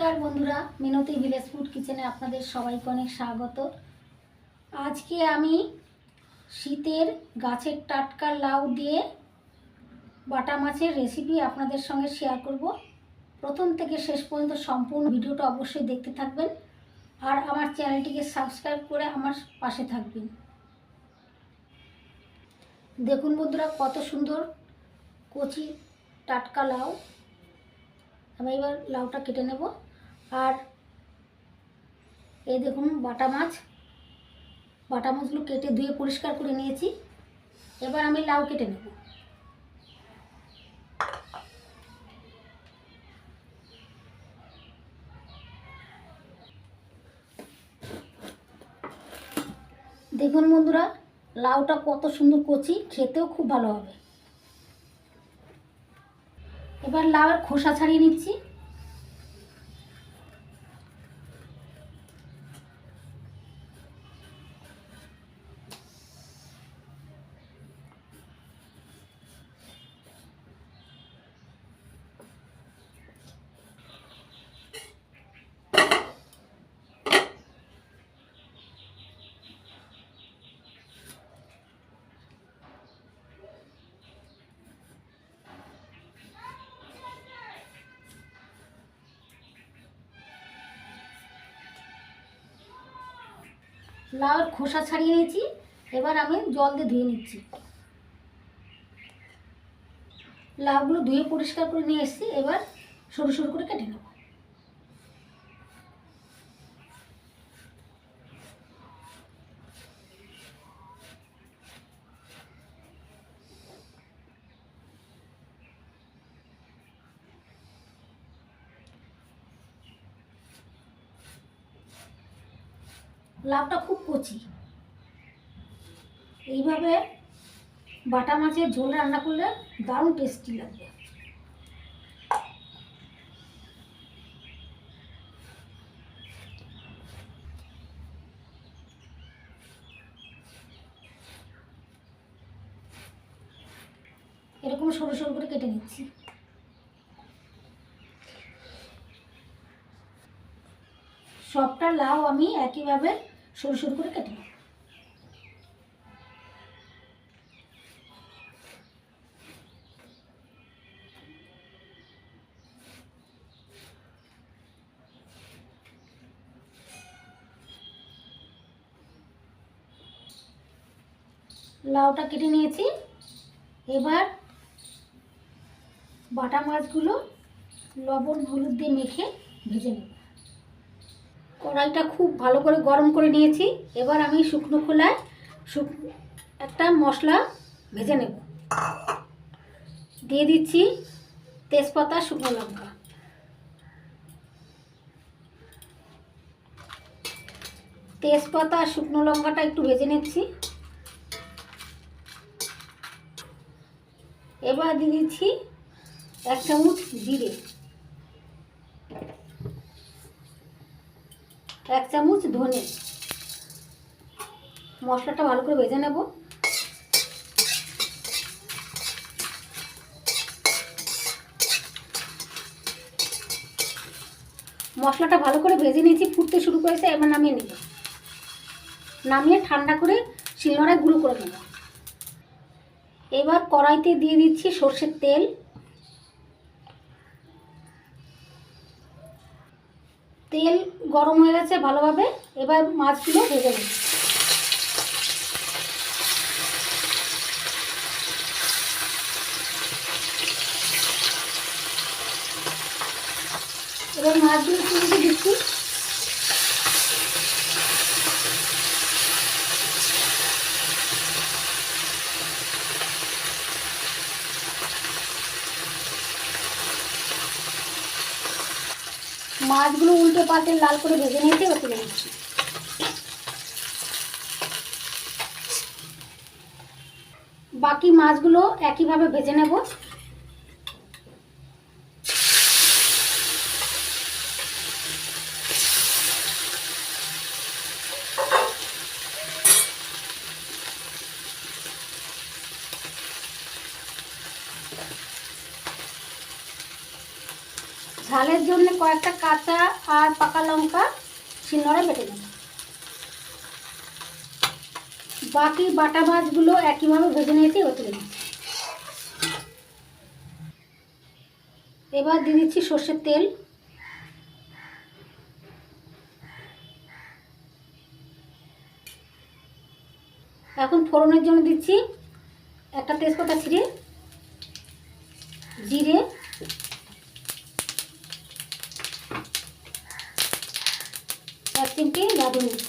নমস্কার বন্ধুরা, মিনতি village food কিচেনে আপনাদের সবাইকে অনেক স্বাগত। আজকে আমি শীতের গাছের টাটকা লাউ দিয়ে বাটা মাছের রেসিপি আপনাদের সঙ্গে শেয়ার করব। প্রথম থেকে শেষ পর্যন্ত সম্পূর্ণ ভিডিওটা অবশ্যই দেখতে থাকবেন আর আমার চ্যানেলটিকে সাবস্ক্রাইব করে আমার পাশে থাকবেন। দেখুন বন্ধুরা, কত সুন্দর কচি টাটকা লাউ। আমি এবার লাউটা কেটে নেব। আর এই দেখুন বাটা মাছ। বাটা মাছগুলো কেটে ধুয়ে পরিষ্কার করে নিয়েছি। এবার আমি লাউ কেটে নেব। দেখুন বন্ধুরা, লাউটা কত সুন্দর কচি, খেতেও খুব ভালো হবে। এবার লাউয়ের খোসা ছাড়িয়ে নিচ্ছি। লাউয়ের খোসা ছাড়িয়ে নিয়েছি। এবার আমি জল দিয়ে ধুয়ে নিচ্ছি। লাউগুলো ধুয়ে পরিষ্কার করে নিয়ে এসেছি। এবার সরু সরু করে কেটে নেব। লাউটা খুব কচি। এইভাবে বাটা মাছের ঝোল রান্না করলে দারুণ টেস্টি লাগবে। এরকম সরু সরু করে কেটে নিচ্ছি। সবটা লাউ আমি একইভাবে সরু সরু করে কেটে। নেব লাউটা কেটে নিয়েছি। এবার বাটা মাছগুলো লবণ হলুদ দিয়ে মেখে ভেজে নেব। কড়াইটা খুব ভালো করে গরম করে নিয়েছি। এবার আমি শুকনো খোলায় শুক একটা মশলা ভেজে নেব। দিয়ে দিচ্ছি তেজপাতা, শুকনো লঙ্কা। তেজপাতা আর শুকনো লঙ্কাটা একটু ভেজে নিচ্ছি। এবার দিয়ে দিচ্ছি এক চামচ জিরে। এক চামচ ধনে। মশলাটা ভালো করে ভেজে নেব। মশলাটা ভালো করে ভেজে নিয়েছি, ফুটতে শুরু করেছে, এবার নামিয়ে নেব। নামিয়ে ঠান্ডা করে শিলনোড়ায় গুঁড়ো করে নেব। এবার কড়াইতে দিয়ে দিচ্ছি সর্ষের তেল। তেল গরম হয়ে গেছে ভালোভাবে এবার মাছগুলো ভেজে নেব। এবার মাছগুলো তুলতে দিচ্ছি। মাছগুলো উল্টো পাল্টে লাল করে ভেজে নিয়েছে ও তুলে নিচ্ছি। বাকি মাছগুলো একইভাবে ভেজে নেব। ঝালের জন্য কয়েকটা কাঁচা আর পাকা লঙ্কা শিলনোড়ে বেটে নেব। বাকি বাটা মাছগুলো একইভাবে ভেজে নিয়েছি ও তুলে এবার দিয়ে দিচ্ছি সর্ষের তেল। এখন ফোড়নের জন্য দিচ্ছি একটা তেজপাতা ছিঁড়ে, জিরে এক চিমটি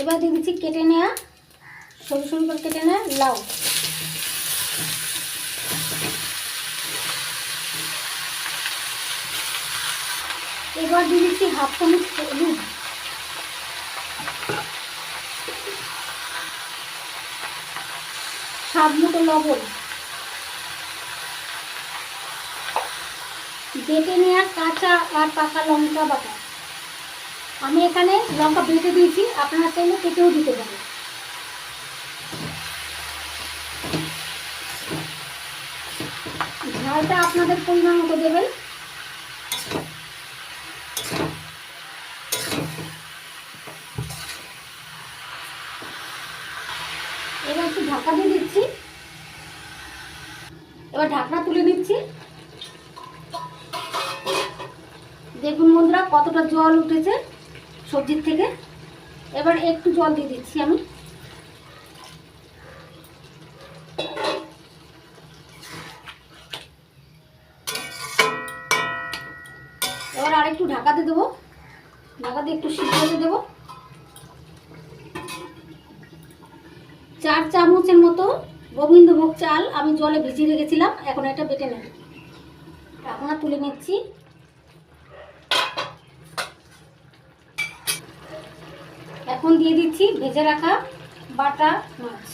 এবার দিয়ে দিচ্ছি কেটে নেওয়া সরু সরু করে কেটে নেওয়া লাউ। এবার দিয়ে দিচ্ছি হাফ চামচ হলুদ। স্বাদ মতো লবণ। বেটে নেওয়া কাঁচা আর পাকা লঙ্কা বাটা। আমি এখানে লঙ্কা বেটে দিয়েছি, আপনারা চাইলে কেটেও দিতে পারেন। ঝালটা আপনাদের পরিমাণ মতো দেবেন। এবার একটু ঢাকা দিয়ে দিচ্ছি। এবার ঢাকনা দেখুন বন্ধুরা, কতটা জল উঠেছে সবজির থেকে। এবার একটু জল দিয়ে দিচ্ছি আমি। এবার আরেকটু ঢাকাতে দেবো। ঢাকা দিয়ে একটু সিদ্ধ হতে দেবো। চার চামচের মতো গোবিন্দভোগ চাল আমি জলে ভিজিয়ে রেখেছিলাম, এখন এটা বেটে নেব। ঢাকনা তুলে নিচ্ছি। এখন দিয়ে দিচ্ছি ভেজে রাখা বাটা মাছ।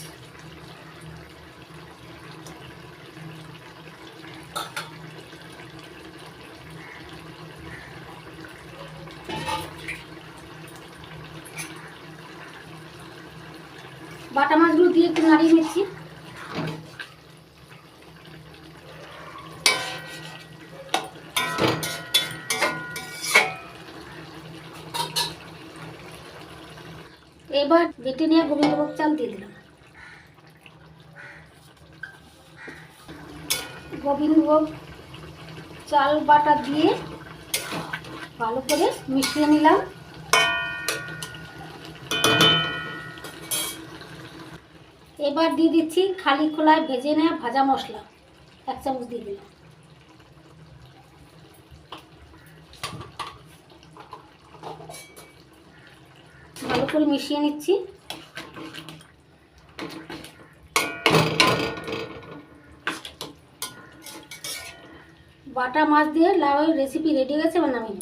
বাটা মাছগুলো দিয়ে একটু নাড়িয়ে নিচ্ছি এবার বেটে নিয়ে গোবিন্দভোগ চাল দিয়ে দিলাম। গোবিন্দভোগ চাল বাটা দিয়ে ভালো করে মিশিয়ে নিলাম। এবার দিয়ে দিচ্ছি খালি খোলায় ভেজে নেওয়া ভাজা মশলা। এক চামচ দিয়ে দিলাম। করে মিশিয়ে নিচ্ছি। বাটা মাছ দিয়ে লাউয়ের রেসিপি রেডি গেছে এবার নামিয়ে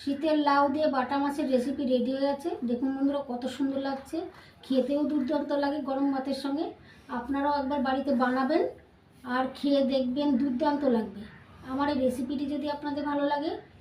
শীতের লাউ দিয়ে বাটা মাছের রেসিপি রেডি হয়ে গেছে। দেখুন বন্ধুরা, কত সুন্দর লাগছে। খেতেও দুর্দান্ত লাগে গরম ভাতের সঙ্গে। আপনারাও একবার বাড়িতে বানাবেন আর খেয়ে দেখবেন, দুর্দান্ত লাগবে। আমার এই রেসিপিটি যদি আপনাদের ভালো লাগে